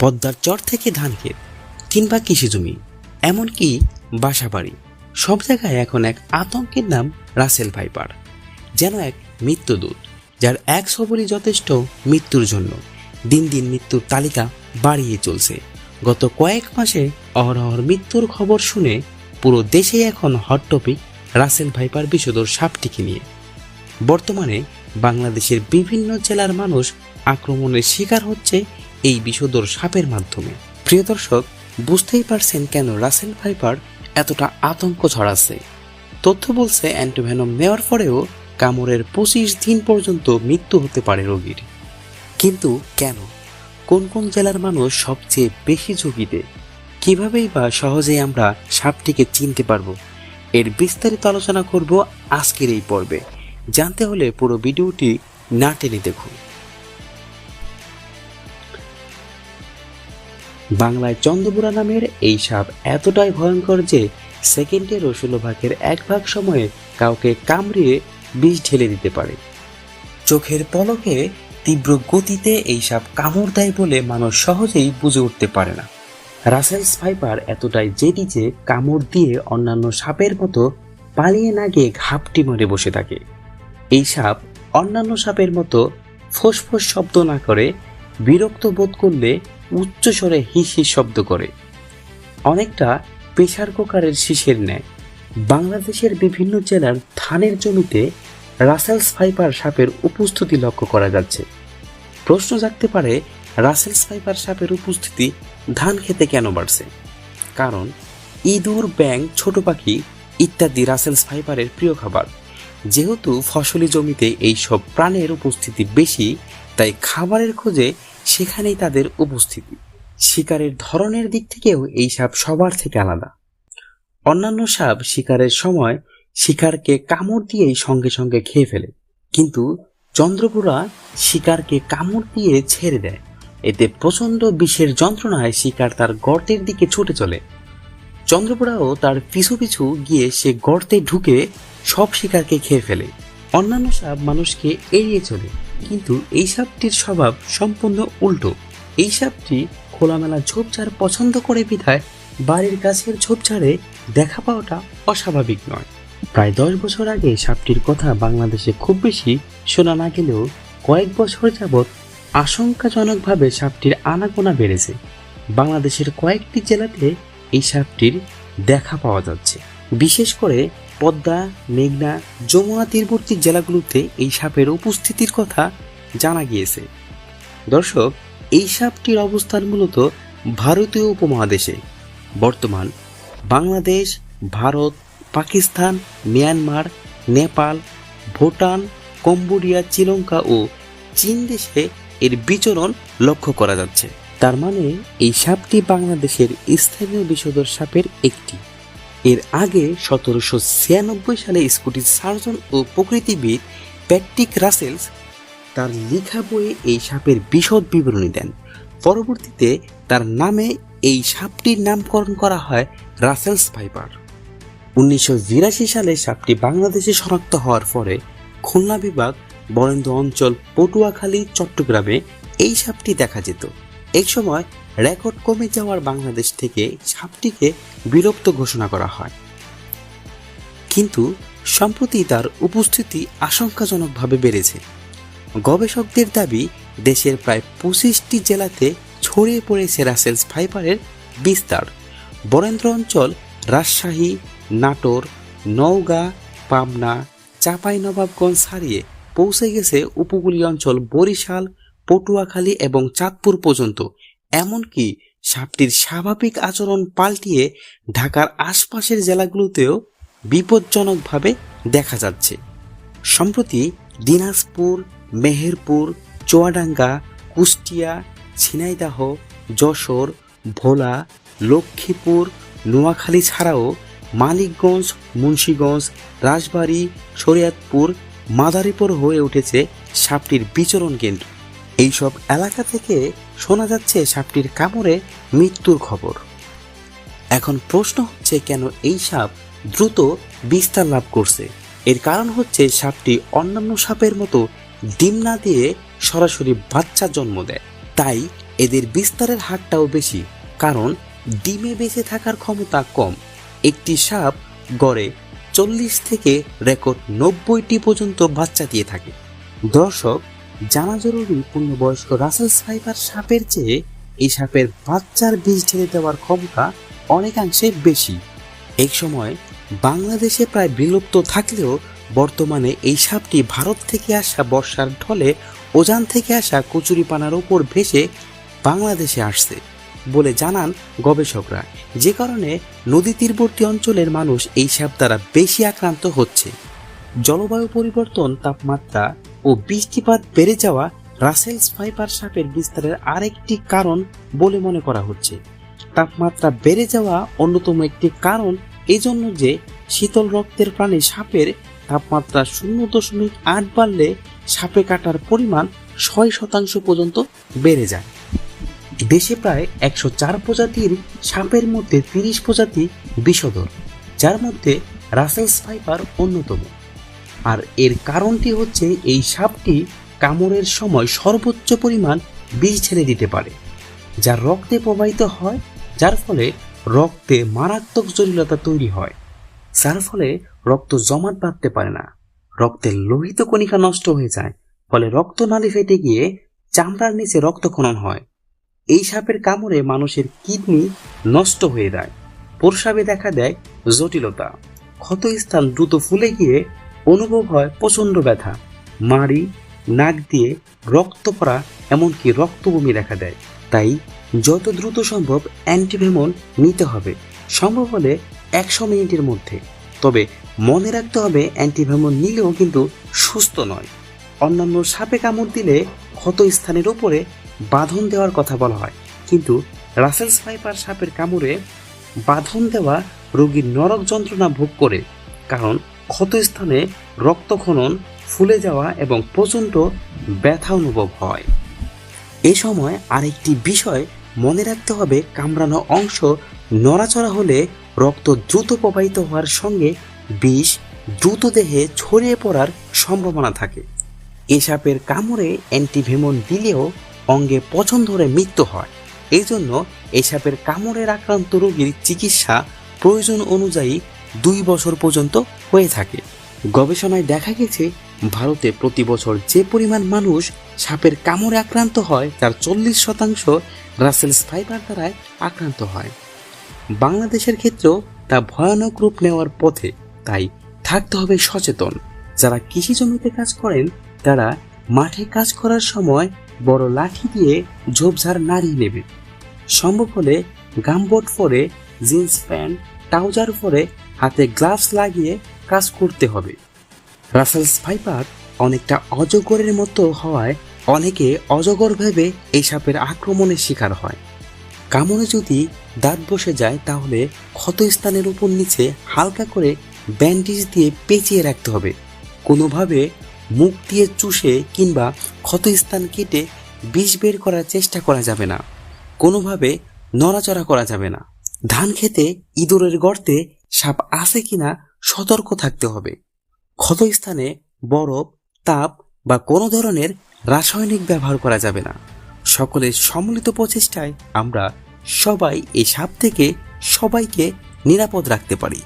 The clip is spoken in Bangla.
পদ্মার চর থেকে ধান ক্ষেত কিংবা কৃষি জমি, এমনকি বাসা বাড়ি সব জায়গায় এখন এক আতঙ্কের নাম রাসেল ভাইপার, যেন এক মৃত্যুদূত, যার এক সবরই যথেষ্ট মৃত্যুর জন্য। দিন দিন মৃত্যুর তালিকা বাড়িয়ে চলছে। গত কয়েক মাসে অহরহর মৃত্যুর খবর শুনে পুরো দেশেই এখন হট টপিক রাসেল ভাইপার বিষধর সাপটিকে নিয়ে। বর্তমানে বাংলাদেশের বিভিন্ন জেলার মানুষ আক্রমণের শিকার হচ্ছে এই বিষধর সাপের মাধ্যমে। প্রিয় দর্শক, বুঝতেই পারছেন কেন রাসেল ভাইপার এতটা আতঙ্ক ছড়াচ্ছে। তথ্য বলছে অ্যান্টিভেনম নেওয়ার পরেও কামড়ের পঁচিশ দিন পর্যন্ত মৃত্যু হতে পারে রোগীর। কিন্তু কেন? কোন কোন জেলার মানুষ সবচেয়ে বেশি ঝুঁকিতে? কিভাবেই বা সহজেই আমরা সাপটিকে চিনতে পারব? এর বিস্তারিত আলোচনা করব আজকের এই পর্বে। জানতে হলে পুরো ভিডিওটি না টেনে দেখুন। বাংলায় চন্দ্রপুরা নামের এই সাপ এতটাই ভয়ঙ্কর যে সেকেন্ডের ষোলো ভাগের এক ভাগ সময়ে কাউকে কামড়িয়ে বিষ ঢেলে দিতে পারে। চোখের পলকে তীব্র গতিতে এই সাপ কামড় দেয় বলে মানুষ সহজেই বুঝে উঠতে পারে না। রাসেলস ফাইবার এতটাই জেদি যে কামড় দিয়ে অন্যান্য সাপের মতো পালিয়ে না গিয়ে ঘাপটি মারে বসে থাকে। এই সাপ অন্যান্য সাপের মতো ফোসফোস শব্দ না করে বিরক্ত বোধ করলে উচ্চস্বরে হিস হিস শব্দ করে। অনেকটা প্রেশার কুকারের শীষের ন্যায় বাংলাদেশের বিভিন্ন জেলার ধানের জমিতে রাসেলস ফাইবার সাপের উপস্থিতি লক্ষ্য করা যাচ্ছে। প্রশ্ন জাগতে পারে, রাসেলস ফাইবার সাপের উপস্থিতি ধান খেতে কেন বাড়ছে? কারণ ইঁদুর ব্যাং ছোট পাখি ইত্যাদি রাসেলস ফাইবারের প্রিয় খাবার। যেহেতু ফসলি জমিতে এই সব প্রাণের উপস্থিতি বেশি, তাই খাবারের খোঁজে সেখানেই তাদের উপস্থিতি। শিকারের ধরনের দিক থেকেও এই সাপ সবার থেকে আলাদা। অন্যান্য সাপ শিকারের সময় শিকারকে কামড় দিয়েই সঙ্গে সঙ্গে খেয়ে ফেলে। কিন্তু চন্দ্রপুরা শিকারকে কামড় দিয়ে ছেড়ে দেয়। এতে প্রচণ্ড বিষের যন্ত্রণায় শিকার তার গর্তের দিকে ছুটে চলে। চন্দ্রপুরাও তার পিছু পিছু গিয়ে সে গর্তে ঢুকে সব শিকারকে খেয়ে ফেলে। অন্যান্য সাপ মানুষকে এড়িয়ে চলে। কিন্তু এই সাপটির স্বভাব সম্পূর্ণ উল্টো। এই সাপটি খোলামেলা ঝোপঝাড় পছন্দ করে বিধায় বাড়ির গাছের ঝোপঝাড়ে দেখা পাওয়াটা অস্বাভাবিক নয়। প্রায় দশ বছর আগে সাপটির কথা বাংলাদেশে খুব বেশি শোনা না গেলেও কয়েক বছর যাবৎ আশঙ্কাজনকভাবে সাপটির আনাগোনা বেড়েছে। বাংলাদেশের কয়েকটি জেলাতে এই সাপটির দেখা পাওয়া যাচ্ছে। বিশেষ করে পদ্মা, মেঘনা, যমুনা তীরবর্তী জেলাগুলোতে এই সাপের উপস্থিতির কথা জানা গিয়েছে। দর্শক, এই সাপটির অবস্থান মূলত ভারতীয় উপমহাদেশে। বর্তমান বাংলাদেশ, ভারত, পাকিস্তান, মিয়ানমার, নেপাল, ভুটান, কম্বোডিয়া, শ্রীলঙ্কা ও চীন দেশে এর বিচরণ লক্ষ্য করা যাচ্ছে। তার মানে এই সাপটি বাংলাদেশের স্থানীয় বিষধর সাপের একটি। এর আগে সতেরোশো ছিয়ানব্বই সালে স্কুটির সার্জন ও প্রকৃতিবিদ প্যাট্রিক রাসেলস তার লেখা বইয়ে এই সাপের বিশদ বিবরণী দেন। পরবর্তীতে তার নামে এই সাপটির নামকরণ করা হয় রাসেলস ভাইপার। উনিশশো বিরাশি সালে সাপটি বাংলাদেশে শনাক্ত হওয়ার পরে খুলনা বিভাগ বরেন্দ্র অঞ্চল পটুয়াখালী, চট্টগ্রামে এই সাপটি দেখা যেত। এই সময় রেকর্ড কমে যাওয়ার বাংলাদেশ থেকে সাপটিকে বিলুপ্ত ঘোষণা করা হয়। কিন্তু সম্প্রতি তার উপস্থিতি আশঙ্কাজনকভাবে বেড়েছে। গবেষকদের দাবি, দেশের প্রায় পঁচিশটি জেলাতে ছড়িয়ে পড়েছে রাসেলস ফাইবারের বিস্তার। বরেন্দ্র অঞ্চল, রাজশাহী, নাটোর, নওগাঁ, পাবনা, চাঁপাইনবাবগঞ্জ ছাড়িয়ে পৌঁছে গেছে উপকূলীয় অঞ্চল বরিশাল, পটুয়াখালী এবং চাঁদপুর পর্যন্ত। এমনকি সাপটির স্বাভাবিক আচরণ পাল্টিয়ে ঢাকার আশপাশের জেলাগুলোতেও বিপজ্জনকভাবে দেখা যাচ্ছে। সম্প্রতি দিনাজপুর, মেহেরপুর, চুয়াডাঙ্গা, কুষ্টিয়া, ঝিনাইদহ, যশোর, ভোলা, লক্ষ্মীপুর, নোয়াখালী ছাড়াও মানিকগঞ্জ, মুন্সীগঞ্জ, রাজবাড়ী, শরিয়াতপুর, মাদারীপুর হয়ে উঠেছে সাপটির বিচরণ কেন্দ্র। এইসব এলাকা থেকে শোনা যাচ্ছে সাপটির কামড়ে মৃত্যুর খবর। এখন প্রশ্ন হচ্ছে কেন এই সাপ দ্রুত বিস্তার লাভ করছে? এর কারণ হচ্ছে সাপটি অন্যান্য সাপের মতো ডিম না দিয়ে সরাসরি বাচ্চা জন্ম দেয়। তাই এদের বিস্তারের হারটাও বেশি, কারণ ডিমে বেঁচে থাকার ক্ষমতা কম। একটি সাপ গড়ে চল্লিশ থেকে রেকর্ড নব্বইটি পর্যন্ত বাচ্চা দিয়ে থাকে। দর্শক জানা জরুরি পূর্ণবয়স্ক রাসেল ফাইবার সাপের চেয়ে এই সাপের বাচ্চার বীজ ঢেলে দেওয়ার ক্ষমতা অনেকাংশে বেশি। এক সময় বাংলাদেশে প্রায় বিলুপ্ত থাকলেও বর্তমানে এই সাপটি ভারত থেকে আসা বর্ষার ঢলে ওজান থেকে আসা কচুরিপানার উপর ভেসে বাংলাদেশে আসছে বলে জানান গবেষকরা। যে কারণে নদী তীরবর্তী অঞ্চলের মানুষ এই সাপ দ্বারা বেশি আক্রান্ত হচ্ছে। জলবায়ু পরিবর্তন, তাপমাত্রা ও বৃষ্টিপাত বেড়ে যাওয়া রাসেলস ফাইবার সাপের বিস্তারের আরেকটি কারণ বলে মনে করা হচ্ছে। তাপমাত্রা বেড়ে যাওয়া অন্যতম একটি কারণ এজন্য যে শীতল রক্তের প্রাণী সাপের তাপমাত্রা শূন্য দশমিক আট বাড়লে সাপে কাটার পরিমাণ ছয় শতাংশ পর্যন্ত বেড়ে যায়। দেশে প্রায় একশো চার প্রজাতির সাপের মধ্যে তিরিশ প্রজাতি বিষধর যার মধ্যে রাসেলস ফাইবার অন্যতম। আর এর কারণটি হচ্ছে এই সাপটি কামড়ের সময় সর্বোচ্চ পরিমাণ বিষ ছেড়ে দিতে পারে, যা রক্তে প্রবাহিত হয়, যার ফলে রক্তে মারাত্মক জটিলতা তৈরি হয়, যার ফলে রক্ত জমাট বাঁধতে পারে না। রক্তের লোহিত কণিকা নষ্ট হয়ে যায়, ফলে রক্ত রক্তনালী ফেটে গিয়ে চামড়ার নিচে রক্তক্ষরণ হয়। এই সাপের কামড়ে মানুষের কিডনি নষ্ট হয়ে যায়। প্রস্রাবে দেখা দেয় জটিলতা। ক্ষতস্থান দ্রুত ফুলে গিয়ে অনুভব হয় প্রচণ্ড ব্যথা। মাড়ি, নাক দিয়ে রক্ত পড়া এমনকি রক্তবমি দেখা দেয়। তাই যত দ্রুত সম্ভব অ্যান্টিভেমন নিতে হবে। সম্ভব হলে একশো মিনিটের মধ্যে। তবে মনে রাখতে হবে অ্যান্টিভেমন নিলেও কিন্তু সুস্থ নয়। অন্যান্য সাপে কামড় দিলে ক্ষত স্থানের উপরে বাঁধন দেওয়ার কথা বলা হয়। কিন্তু রাসেলস ফাইবার সাপের কামড়ে বাঁধন দেওয়া রোগীর নরক যন্ত্রণা ভোগ করে। কারণ ক্ষতস্থানে রক্তক্ষরণ, ফুলে যাওয়া এবং প্রচণ্ড ব্যথা অনুভব হয়। এ সময় আরেকটি বিষয় মনে রাখতে হবে, কামড়ানো অংশ নড়াচড়া হলে রক্ত দ্রুত প্রবাহিত হওয়ার সঙ্গে বিষ দ্রুত দেহে ছড়িয়ে পড়ার সম্ভাবনা থাকে। এ সাপের কামড়ে অ্যান্টিভেমন দিলেও অঙ্গে পছন্দ ধরে মৃত্যু হয়। এই জন্য এ সাপের কামড়ের আক্রান্ত রোগীর চিকিৎসা প্রয়োজন অনুযায়ী দুই বছর পর্যন্ত হয়ে থাকে। গবেষণায় দেখা গেছে, ভারতে প্রতি বছর যে পরিমাণ মানুষ সাপের কামড়ে আক্রান্ত হয়, তার চল্লিশ শতাংশ রাসেলস ফাইবার দ্বারায় আক্রান্ত হয়। বাংলাদেশের ক্ষেত্রেও তা ভয়ানক রূপ নেওয়ার পথে, তাই থাকতে হবে সচেতন। যারা কৃষি জমিতে কাজ করেন, তারা মাঠে কাজ করার সময় বড় লাঠি দিয়ে ঝোপঝাড় নাড়িয়ে নেবে। সম্ভব হলে গামবোট পরে, জিন্স প্যান্ট, ট্রাউজার পরে হাতে গ্লাভস লাগিয়ে কাজ করতে হবে। রাসেলস ফাইবার অনেকটা অজগরের মতো হওয়ায় অনেকে অজগর ভেবে এই সাপের আক্রমণের শিকার হয়। কামড়ে যদি দাঁত বসে যায়, তাহলে ক্ষতস্থানের উপর নিচে হালকা করে ব্যান্ডেজ দিয়ে পেঁচিয়ে রাখতে হবে। কোনোভাবে মুখ দিয়ে চুষে কিংবা ক্ষতস্থান কেটে বিষ বের করার চেষ্টা করা যাবে না। কোনোভাবে নড়াচড়া করা যাবে না। ধান খেতে ইঁদুরের গর্তে সাপ আছে কিনা সতর্ক থাকতে হবে। ক্ষতস্থানে বরফ, তাপ বা কোনো ধরনের রাসায়নিক ব্যবহার করা যাবে না। সকলের সম্মিলিত প্রচেষ্টায় আমরা সবাই এই সাপ থেকে সবাইকে নিরাপদ রাখতে পারি।